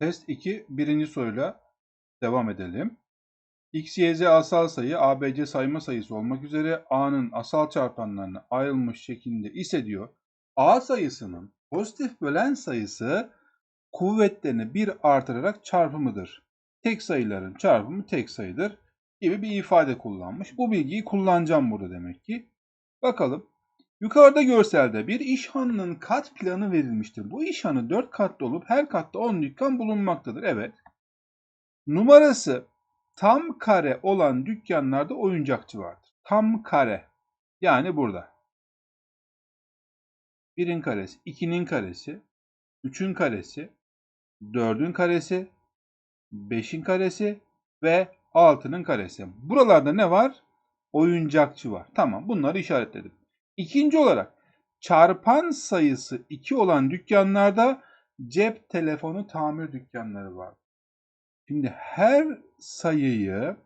Test 2 birinci soruyla devam edelim. X, Y, Z asal sayı ABC sayma sayısı olmak üzere A'nın asal çarpanlarına ayrılmış şeklinde ise diyor. A sayısının pozitif bölen sayısı kuvvetlerini bir artırarak çarpımıdır. Tek sayıların çarpımı tek sayıdır gibi bir ifade kullanmış. Bu bilgiyi kullanacağım burada demek ki. Bakalım. Yukarıda görselde bir işhanın kat planı verilmiştir. Bu işhanı 4 katlı olup her katta 10 dükkan bulunmaktadır. Evet. Numarası tam kare olan dükkanlarda oyuncakçı vardır. Tam kare. Yani burada. 1'in karesi, 2'nin karesi, 3'ün karesi, 4'ün karesi, 5'in karesi ve 6'nın karesi. Buralarda ne var? Oyuncakçı var. Tamam bunları işaretledim. İkinci olarak çarpan sayısı 2 olan dükkanlarda cep telefonu tamir dükkanları var. Şimdi her sayıyı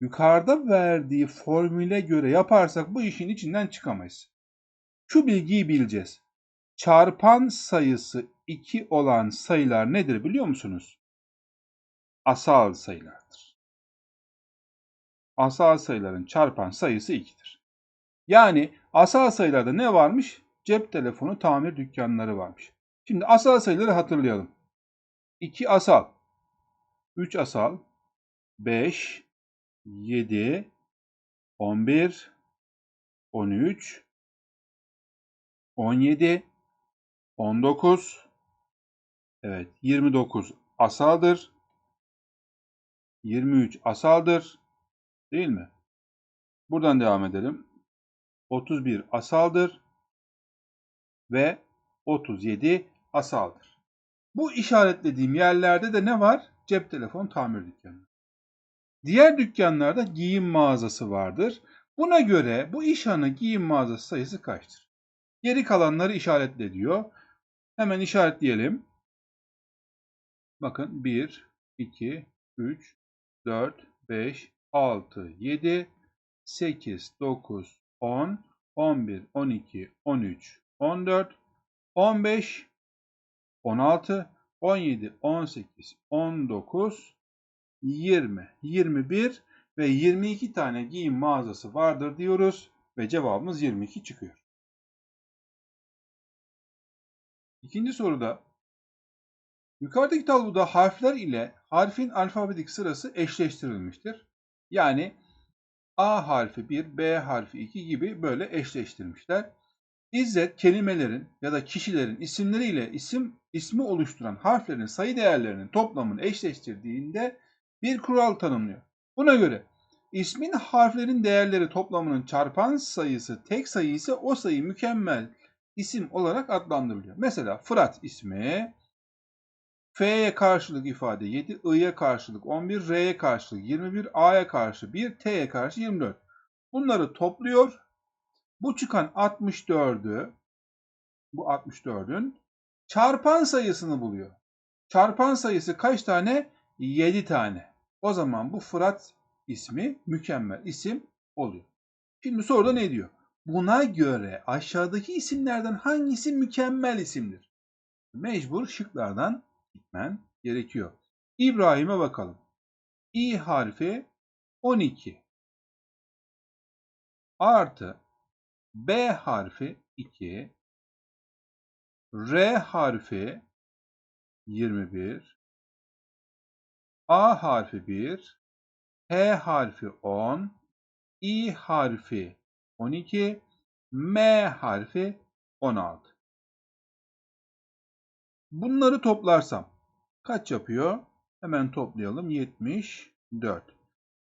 yukarıda verdiği formüle göre yaparsak bu işin içinden çıkamayız. Şu bilgiyi bileceğiz. Çarpan sayısı 2 olan sayılar nedir biliyor musunuz? Asal sayılardır. Asal sayıların çarpan sayısı 2'dir. Yani asal sayılarda ne varmış? Cep telefonu tamir dükkanları varmış. Şimdi asal sayıları hatırlayalım. 2 asal, 3 asal, 5, 7, 11, 13, 17, 19, evet 29 asaldır. 23 asaldır. Değil mi? Buradan devam edelim. 31 asaldır ve 37 asaldır. Bu işaretlediğim yerlerde de ne var? Cep telefon tamir dükkanı. Diğer dükkanlarda giyim mağazası vardır. Buna göre bu işhanı giyim mağazası sayısı kaçtır? Geri kalanları işaretle diyor. Hemen işaretleyelim. Bakın 1, 2, 3, 4, 5, 6, 7, 8, 9, 10, 11, 12, 13, 14, 15, 16, 17, 18, 19, 20, 21 ve 22 tane giyim mağazası vardır diyoruz ve cevabımız 22 çıkıyor. İkinci soruda yukarıdaki tabloda harfler ile harfin alfabetik sırası eşleştirilmiştir. Yani A harfi 1, B harfi 2 gibi böyle eşleştirmişler. İzzet kelimelerin ya da kişilerin isimleriyle isim ismi oluşturan harflerin sayı değerlerinin toplamını eşleştirdiğinde bir kural tanımlıyor. Buna göre ismin harflerin değerleri toplamının çarpan sayısı tek sayı ise o sayı mükemmel isim olarak adlandırılıyor. Mesela Fırat ismi F'ye karşılık ifade 7, I'ye karşılık 11, R'ye karşılık 21, A'ya karşı 1, T'ye karşı 24. Bunları topluyor. Bu çıkan 64'ü bu 64'ün çarpan sayısını buluyor. Çarpan sayısı kaç tane? 7 tane. O zaman bu Fırat ismi mükemmel isim oluyor. Şimdi soruda ne diyor? Buna göre aşağıdaki isimlerden hangisi mükemmel isimdir? Mecbur şıklardan gitmen gerekiyor. İbrahim'e bakalım. İ harfi 12 artı B harfi 2 R harfi 21 A harfi 1 H harfi 10 İ harfi 12 M harfi 16 Bunları toplarsam kaç yapıyor? Hemen toplayalım. 74.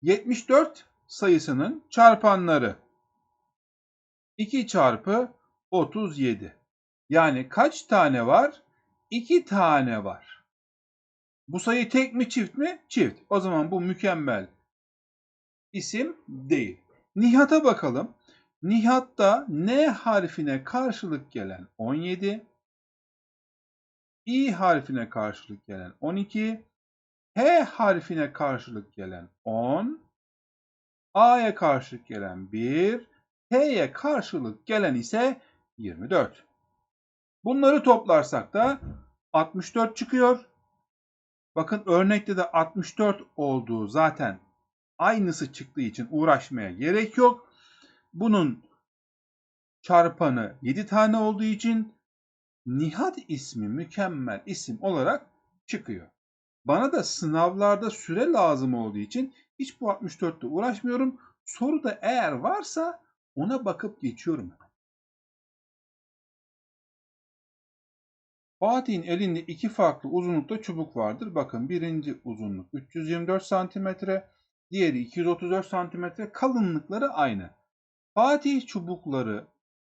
74 sayısının çarpanları. 2 çarpı 37. Yani kaç tane var? 2 tane var. Bu sayı tek mi çift mi? Çift. O zaman bu mükemmel isim değil. Nihat'a bakalım. Nihat'ta N harfine karşılık gelen 17, İ harfine karşılık gelen 12, H harfine karşılık gelen 10, A'ya karşılık gelen 1, T'ye karşılık gelen ise 24. Bunları toplarsak da 64 çıkıyor. Bakın örnekte de 64 olduğu zaten aynısı çıktığı için uğraşmaya gerek yok. Bunun çarpanı 7 tane olduğu için Nihat ismi mükemmel isim olarak çıkıyor. Bana da sınavlarda süre lazım olduğu için hiç bu 64'te uğraşmıyorum. Soruda eğer varsa ona bakıp geçiyorum. Fatih'in elinde iki farklı uzunlukta çubuk vardır. Bakın birinci uzunluk 324 santimetre, diğeri 234 santimetre. Kalınlıkları aynı. Fatih çubukları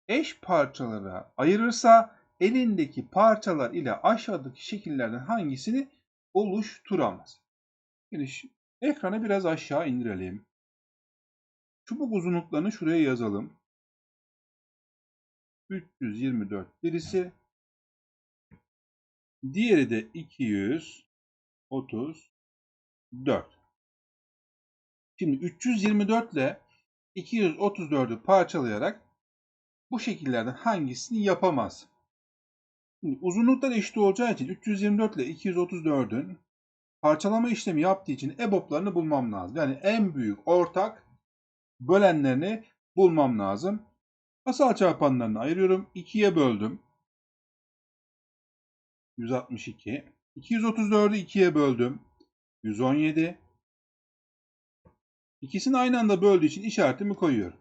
eş parçalara ayırırsa elindeki parçalar ile aşağıdaki şekillerden hangisini oluşturamaz? Şimdi ekranı biraz aşağı indirelim. Çubuk uzunluklarını şuraya yazalım. 324 birisi. Diğeri de 234. Şimdi 324 ile 234'ü parçalayarak bu şekillerden hangisini yapamaz? Uzunluklar eşit olacağı için 324 ile 234'ün parçalama işlemi yaptığı için EBOB'larını bulmam lazım. Yani en büyük ortak bölenlerini bulmam lazım. Asal çarpanlarını ayırıyorum. 2'ye böldüm. 162. 234'ü 2'ye böldüm. 117. İkisini aynı anda böldüğü için işaretimi koyuyorum.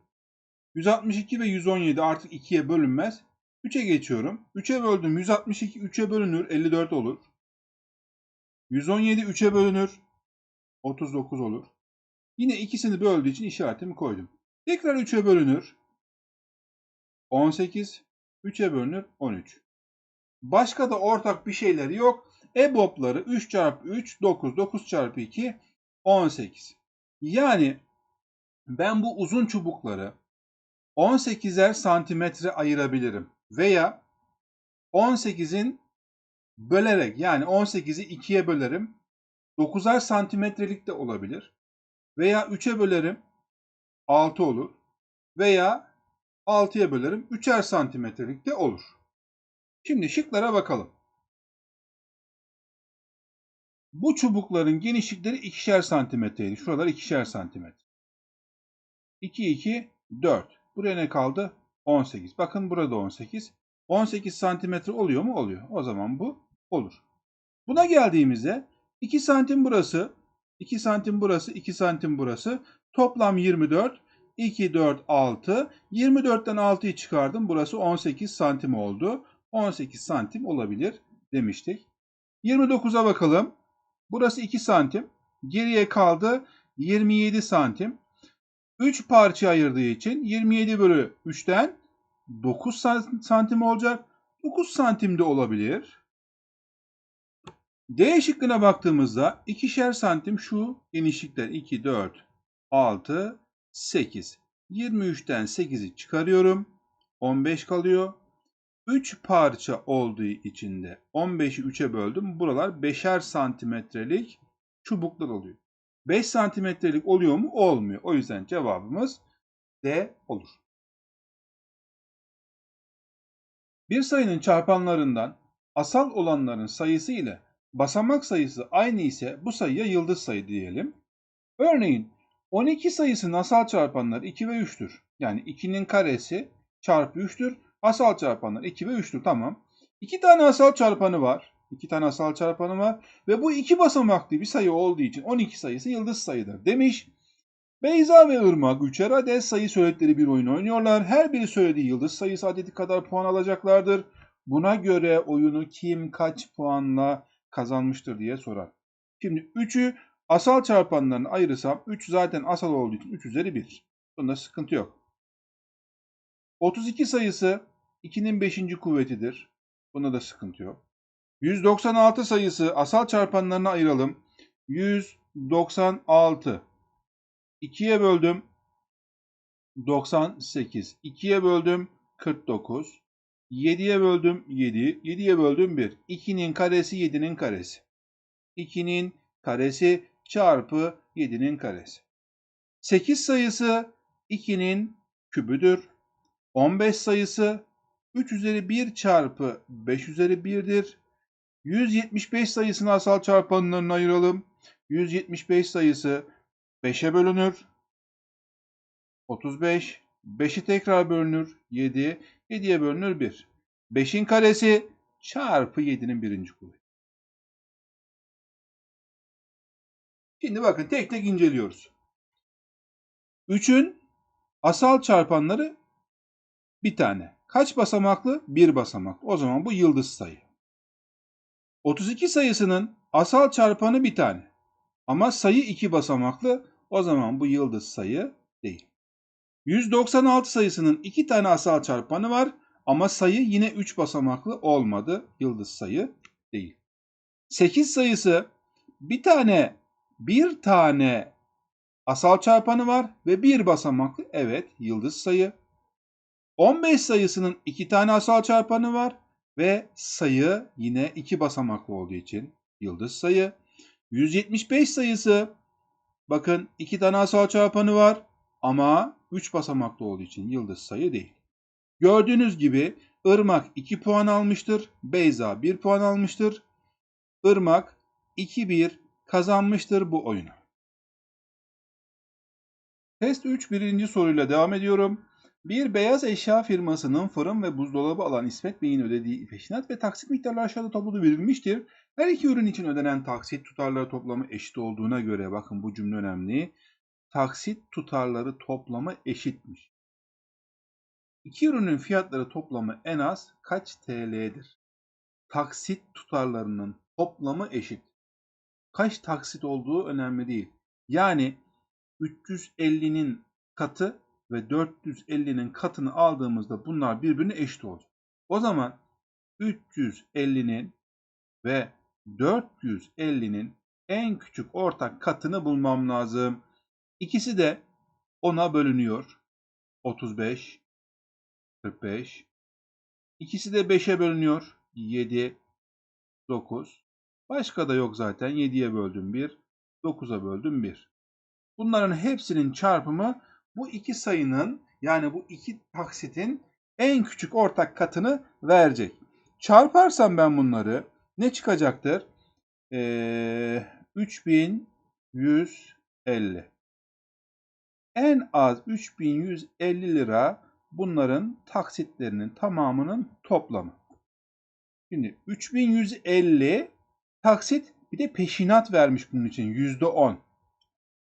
162 ve 117 artık 2'ye bölünmez. 3'e geçiyorum. 3'e böldüm. 162 3'e bölünür. 54 olur. 117 3'e bölünür. 39 olur. Yine ikisini böldüğü için işaretimi koydum. Tekrar 3'e bölünür. 18. 3'e bölünür. 13. Başka da ortak bir şeyleri yok. EBOB'ları 3 çarpı 3 9. 9 çarpı 2 18. Yani ben bu uzun çubukları 18'er santimetre ayırabilirim. Veya 18'in bölerek yani 18'i 2'ye bölerim. 9'ar santimetrelik de olabilir. Veya 3'e bölerim 6 olur. Veya 6'ya bölerim 3'er santimetrelik de olur. Şimdi şıklara bakalım. Bu çubukların genişlikleri ikişer santimetreydi. Şuralar ikişer santimetre. 2, 2, 4. Buraya ne kaldı? 18. Bakın burada 18. 18 santimetre oluyor mu? Oluyor. O zaman bu olur. Buna geldiğimizde 2 santim burası, 2 santim burası, 2 santim burası. Toplam 24. 2, 4, 6. 24'ten 6'yı çıkardım. Burası 18 santim oldu. 18 santim olabilir demiştik. 29'a bakalım. Burası 2 santim. Geriye kaldı 27 santim. 3 parça ayırdığı için 27 bölü 3'ten 9 santim olacak. 9 santim de olabilir. D şıkkına baktığımızda ikişer santim şu genişlikler 2, 4, 6, 8. 23'ten 8'i çıkarıyorum. 15 kalıyor. 3 parça olduğu için de 15'i 3'e böldüm. Buralar 5'er santimetrelik çubuklar oluyor. 5 santimetrelik oluyor mu? Olmuyor. O yüzden cevabımız D olur. Bir sayının çarpanlarından asal olanların sayısı ile basamak sayısı aynı ise bu sayıya yıldız sayı diyelim. Örneğin 12 sayısının asal çarpanları 2 ve 3'tür. Yani 2'nin karesi çarpı 3'tür. Asal çarpanlar 2 ve 3'tür. Tamam. 2 tane asal çarpanı var. 2 tane asal çarpanı var. Ve bu iki basamaklı bir sayı olduğu için 12 sayısı yıldız sayıdır demiş. Beyza ve Irmak üçer adet sayı söyledikleri bir oyun oynuyorlar. Her biri söylediği yıldız sayısı adeti kadar puan alacaklardır. Buna göre oyunu kim kaç puanla kazanmıştır diye sorar. Şimdi 3'ü asal çarpanlarına ayırırsam 3 zaten asal olduğu için 3 üzeri 1. Bunda sıkıntı yok. 32 sayısı 2'nin 5. kuvvetidir. Bunda da sıkıntı yok. 196 sayısı asal çarpanlarına ayıralım. 196. 2'ye böldüm. 98. 2'ye böldüm. 49. 7'ye böldüm 7. 7'ye böldüm 1. 2'nin karesi 7'nin karesi. 2'nin karesi çarpı 7'nin karesi. 8 sayısı 2'nin kübüdür. 15 sayısı 3 üzeri 1 çarpı 5 üzeri 1'dir. 175 sayısını asal çarpanlarına ayıralım. 175 sayısı 5'e bölünür. 35. 5'i tekrar bölünür. 7. 7'ye bölünür 1. 5'in karesi çarpı 7'nin birinci kuvveti. Şimdi bakın tek tek inceliyoruz. 3'ün asal çarpanları bir tane. Kaç basamaklı? Bir basamaklı. O zaman bu yıldız sayı. 32 sayısının asal çarpanı bir tane. Ama sayı iki basamaklı. O zaman bu yıldız sayı değil. 196 sayısının iki tane asal çarpanı var. Ama sayı yine 3 basamaklı olmadı. Yıldız sayı değil. 8 sayısı bir tane bir tane asal çarpanı var ve bir basamaklı. Evet yıldız sayı. 15 sayısının iki tane asal çarpanı var ve sayı yine iki basamaklı olduğu için yıldız sayı. 175 sayısı bakın iki tane asal çarpanı var ama 3 basamaklı olduğu için yıldız sayı değil. Gördüğünüz gibi Irmak 2 puan almıştır. Beyza 1 puan almıştır. Irmak 2-1 kazanmıştır bu oyunu. Test 3 birinci soruyla devam ediyorum. Bir beyaz eşya firmasının fırın ve buzdolabı alan İsmet Bey'in ödediği peşinat ve taksit miktarları aşağıda tabloda verilmiştir. Her iki ürün için ödenen taksit tutarları toplamı eşit olduğuna göre bakın bu cümle önemli. Taksit tutarları toplamı eşitmiş. İki ürünün fiyatları toplamı en az kaç TL'dir? Taksit tutarlarının toplamı eşit. Kaç taksit olduğu önemli değil. Yani 350'nin katı ve 450'nin katını aldığımızda bunlar birbirine eşit olacak. O zaman 350'nin ve 450'nin en küçük ortak katını bulmam lazım. İkisi de 10'a bölünüyor. 35, 45. İkisi de 5'e bölünüyor. 7, 9. Başka da yok zaten. 7'ye böldüm 1, 9'a böldüm 1. Bunların hepsinin çarpımı bu iki sayının yani bu iki taksitin en küçük ortak katını verecek. Çarparsam ben bunları ne çıkacaktır? Ee, 3150. En az 3150 lira bunların taksitlerinin tamamının toplamı. Şimdi 3150 taksit bir de peşinat vermiş bunun için %10.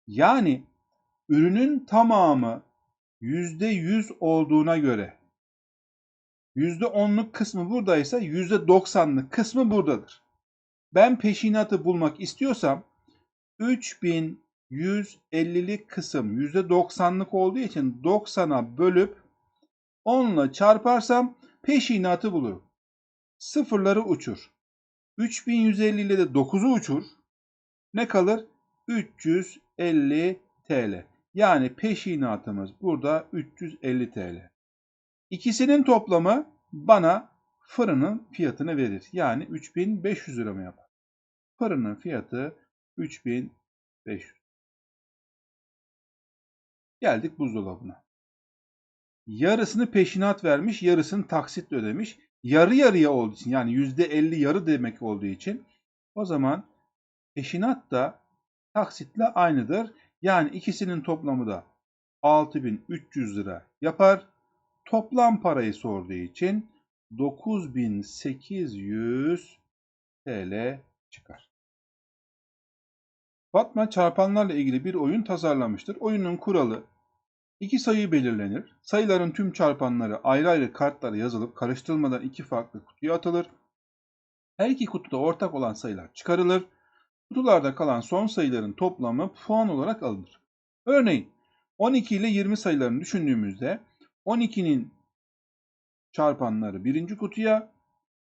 Yani ürünün tamamı %100 olduğuna göre %10'luk kısmı buradaysa %90'lık kısmı buradadır. Ben peşinatı bulmak istiyorsam 3150'lik kısım %90'lık olduğu için 90'a bölüp 10 ile çarparsam peşinatı bulurum. Sıfırları uçur. 3150 ile de 9'u uçur. Ne kalır? 350 TL. Yani peşinatımız burada 350 TL. İkisinin toplamı bana fırının fiyatını verir. Yani 3500 lira mı yapar? Fırının fiyatı 3500. Geldik buzdolabına. Yarısını peşinat vermiş, yarısını taksitle ödemiş. Yarı yarıya olduğu için yani %50 yarı demek olduğu için o zaman peşinat da taksitle aynıdır. Yani ikisinin toplamı da 6300 lira yapar. Toplam parayı sorduğu için 9800 TL çıkar. Fatma çarpanlarla ilgili bir oyun tasarlamıştır. Oyunun kuralı iki sayı belirlenir. Sayıların tüm çarpanları ayrı ayrı kartlara yazılıp karıştırılmadan iki farklı kutuya atılır. Her iki kutuda ortak olan sayılar çıkarılır. Kutularda kalan son sayıların toplamı puan olarak alınır. Örneğin 12 ile 20 sayılarını düşündüğümüzde 12'nin çarpanları birinci kutuya,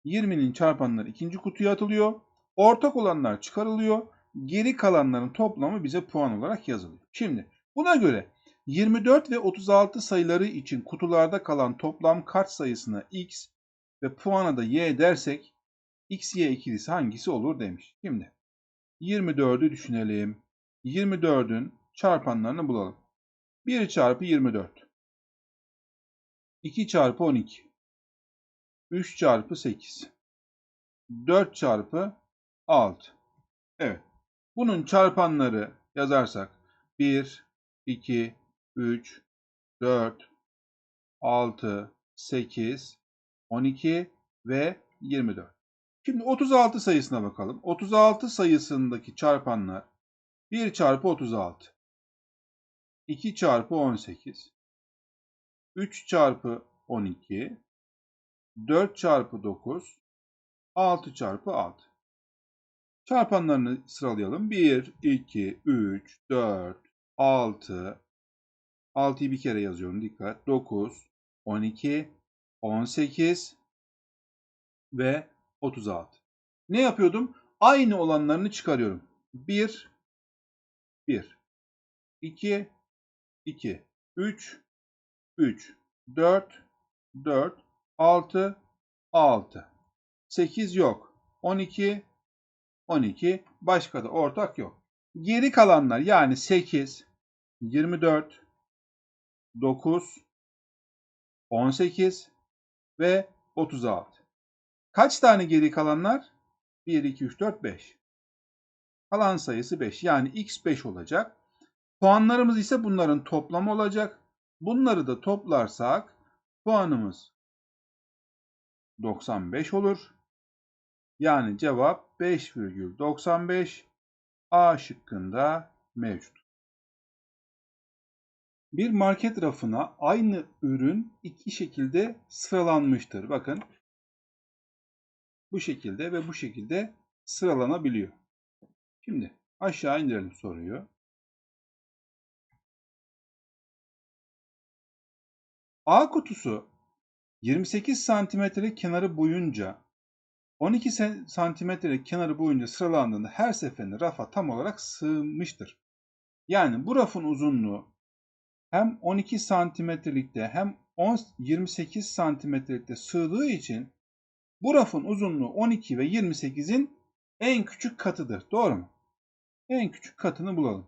20'nin çarpanları ikinci kutuya atılıyor. Ortak olanlar çıkarılıyor. Geri kalanların toplamı bize puan olarak yazılıyor. Şimdi buna göre 24 ve 36 sayıları için kutularda kalan toplam kart sayısına x ve puana da y dersek x, y ikilisi hangisi olur demiş. Şimdi 24'ü düşünelim. 24'ün çarpanlarını bulalım. 1 çarpı 24. 2 çarpı 12. 3 çarpı 8. 4 çarpı 6. Evet. Bunun çarpanları yazarsak 1, 2, 3, 4, 6, 8, 12 ve 24. Şimdi 36 sayısına bakalım. 36 sayısındaki çarpanlar 1 çarpı 36, 2 çarpı 18, 3 çarpı 12, 4 çarpı 9, 6 çarpı 6. Çarpanlarını sıralayalım. 1, 2, 3, 4, 6, 6'yı bir kere yazıyorum dikkat. 9, 12, 18 ve 36. Ne yapıyordum? Aynı olanlarını çıkarıyorum. 1, 1, 2, 2, 3, 3, 4, 4, 6, 6. 8 yok. 12, 12. Başka da ortak yok. Geri kalanlar yani 8, 24, 9, 18 ve 36. Kaç tane geri kalanlar? 1, 2, 3, 4, 5. Kalan sayısı 5. Yani x 5 olacak. Puanlarımız ise bunların toplamı olacak. Bunları da toplarsak puanımız 95 olur. Yani cevap 5,95 A şıkkında mevcut. Bir market rafına aynı ürün iki şekilde sıralanmıştır. Bakın bu şekilde ve bu şekilde sıralanabiliyor. Şimdi aşağı indirelim soruyu. A kutusu 28 santimetre kenarı boyunca 12 santimetre kenarı boyunca sıralandığında her seferinde rafa tam olarak sığmıştır. Yani bu rafın uzunluğu hem 12 santimetrelikte hem 10, 28 santimetrelikte sığdığı için bu rafın uzunluğu 12 ve 28'in en küçük katıdır. Doğru mu? En küçük katını bulalım.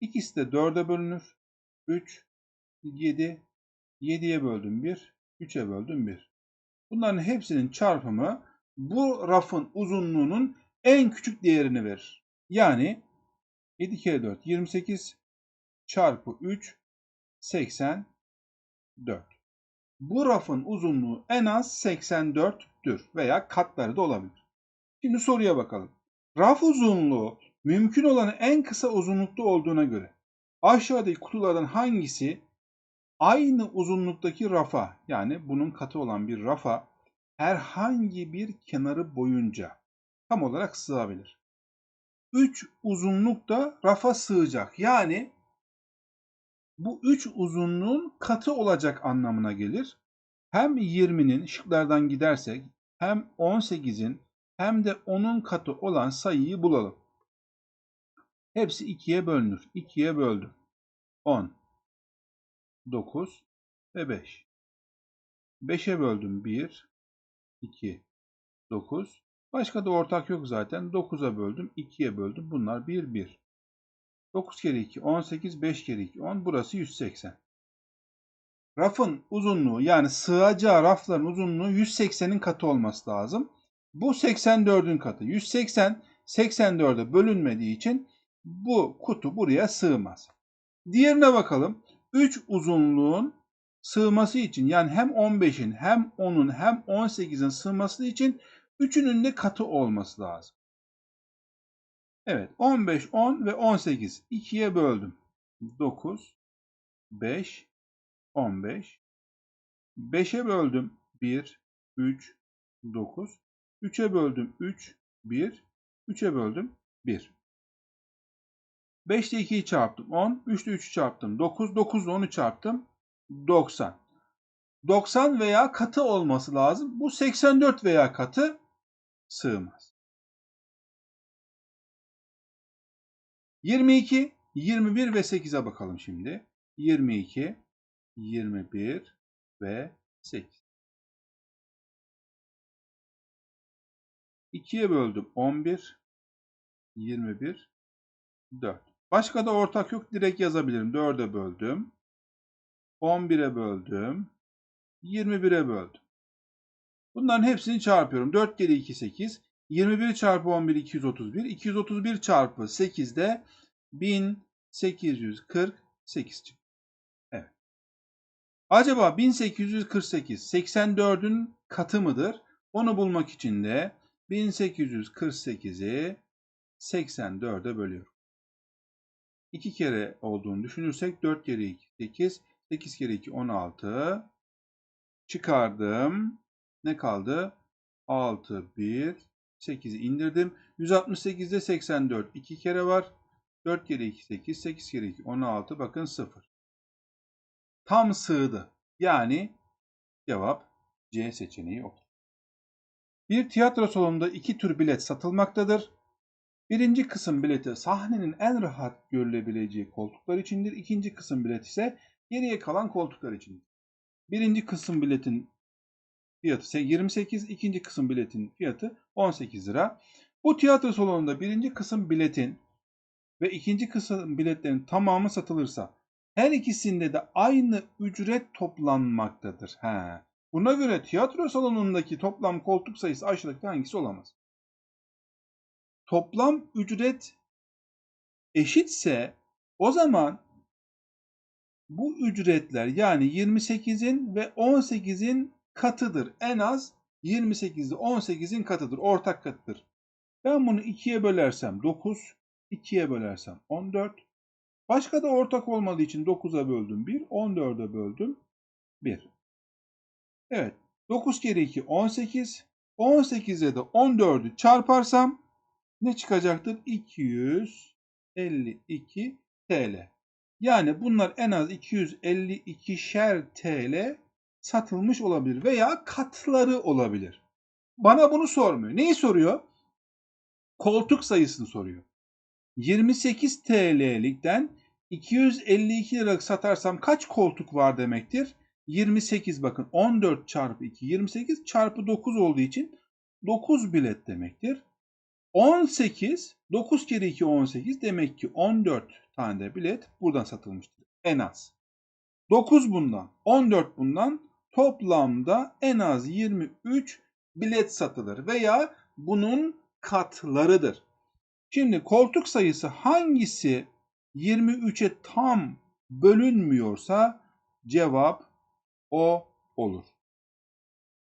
İkisi de 4'e bölünür. 3, 7, 7'ye böldüm 1, 3'e böldüm 1. Bunların hepsinin çarpımı bu rafın uzunluğunun en küçük değerini verir. Yani 7 kere 4 28 çarpı 3 84. Bu rafın uzunluğu en az 84'tür veya katları da olabilir. Şimdi soruya bakalım. Raf uzunluğu mümkün olan en kısa uzunlukta olduğuna göre aşağıdaki kutulardan hangisi aynı uzunluktaki rafa yani bunun katı olan bir rafa herhangi bir kenarı boyunca tam olarak sığabilir. 3 uzunluk da rafa sığacak. Yani bu 3 uzunluğun katı olacak anlamına gelir. Hem 20'nin şıklardan gidersek hem 18'in hem de 10'un katı olan sayıyı bulalım. Hepsi 2'ye bölünür. 2'ye böldüm. 10, 9 ve 5. 5'e böldüm 1, 2, 9. Başka da ortak yok zaten. 9'a böldüm, 2'ye böldüm. Bunlar 1, 1. 9 kere 2, 18, 5 kere 2, 10. Burası 180. Rafın uzunluğu yani sığacağı rafların uzunluğu 180'in katı olması lazım. Bu 84'ün katı. 180 84'e bölünmediği için bu kutu buraya sığmaz. Diğerine bakalım. 3 uzunluğun sığması için yani hem 15'in hem 10'un hem 18'in sığması için üçünün de katı olması lazım. Evet 15, 10 ve 18 2'ye böldüm. 9, 5, 15. 5'e böldüm 1, 3, 9. 3'e böldüm 3, 1. 3'e böldüm 1. 5 ile 2'yi çarptım 10. 3 ile 3'ü çarptım 9. 9 ile 10'u çarptım 90. 90 veya katı olması lazım. Bu 84 veya katı sığmaz. 22, 21 ve 8'e bakalım şimdi. 22, 21 ve 8. 2'ye böldüm 11, 21, 4. Başka da ortak yok. Direkt yazabilirim. 4'e böldüm. 11'e böldüm. 21'e böldüm. Bunların hepsini çarpıyorum. 4 kere 2 8. 21 çarpı 11 231. 231 çarpı 8 de 1848 çıktı. Evet. Acaba 1848 84'ün katı mıdır? Onu bulmak için de 1848'i 84'e bölüyorum. 2 kere olduğunu düşünürsek 4 kere 2 8, 8 kere 2 16. Çıkardım. Ne kaldı? 6 1 8'i indirdim. 168'de 84 2 kere var. 4 kere 2 8, 8 kere 2 16 bakın 0. Tam sığdı. Yani cevap C seçeneği olur. Bir tiyatro salonunda iki tür bilet satılmaktadır. Birinci kısım bileti sahnenin en rahat görülebileceği koltuklar içindir. İkinci kısım bilet ise geriye kalan koltuklar içindir. Birinci kısım biletin fiyatı 28, ikinci kısım biletin fiyatı 18 lira. Bu tiyatro salonunda birinci kısım biletin ve ikinci kısım biletlerin tamamı satılırsa her ikisinde de aynı ücret toplanmaktadır. He. Buna göre tiyatro salonundaki toplam koltuk sayısı aşağıdaki hangisi olamaz? Toplam ücret eşitse o zaman bu ücretler yani 28'in ve 18'in katıdır. En az 28 ile 18'in katıdır. Ortak katıdır. Ben bunu 2'ye bölersem 9, 2'ye bölersem 14. Başka da ortak olmadığı için 9'a böldüm 1, 14'e böldüm 1. Evet. 9 kere 2 18. 18'e de 14'ü çarparsam ne çıkacaktır? 252 TL. Yani bunlar en az 252'şer TL satılmış olabilir veya katları olabilir. Bana bunu sormuyor. Neyi soruyor? Koltuk sayısını soruyor. 28 TL'likten 252 liralık satarsam kaç koltuk var demektir? 28 bakın 14 çarpı 2 28 çarpı 9 olduğu için 9 bilet demektir. 18 9 kere 2 18 demek ki 14 tane de bilet buradan satılmıştır. En az. 9 bundan 14 bundan toplamda en az 23 bilet satılır veya bunun katlarıdır. Şimdi koltuk sayısı hangisi 23'e tam bölünmüyorsa cevap o olur.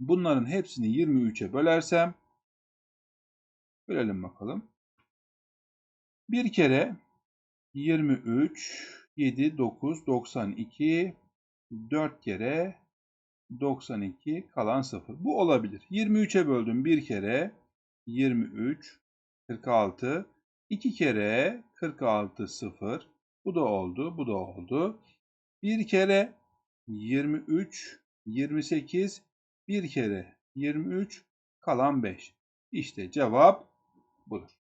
Bunların hepsini 23'e bölersem bölelim bakalım. Bir kere 23, 7, 9, 92, 4 kere 92 kalan 0. Bu olabilir. 23'e böldüm bir kere 23, 46, 2 kere 46, 0. Bu da oldu, bu da oldu. Bir kere 23, 28, bir kere 23, kalan 5. İşte cevap budur.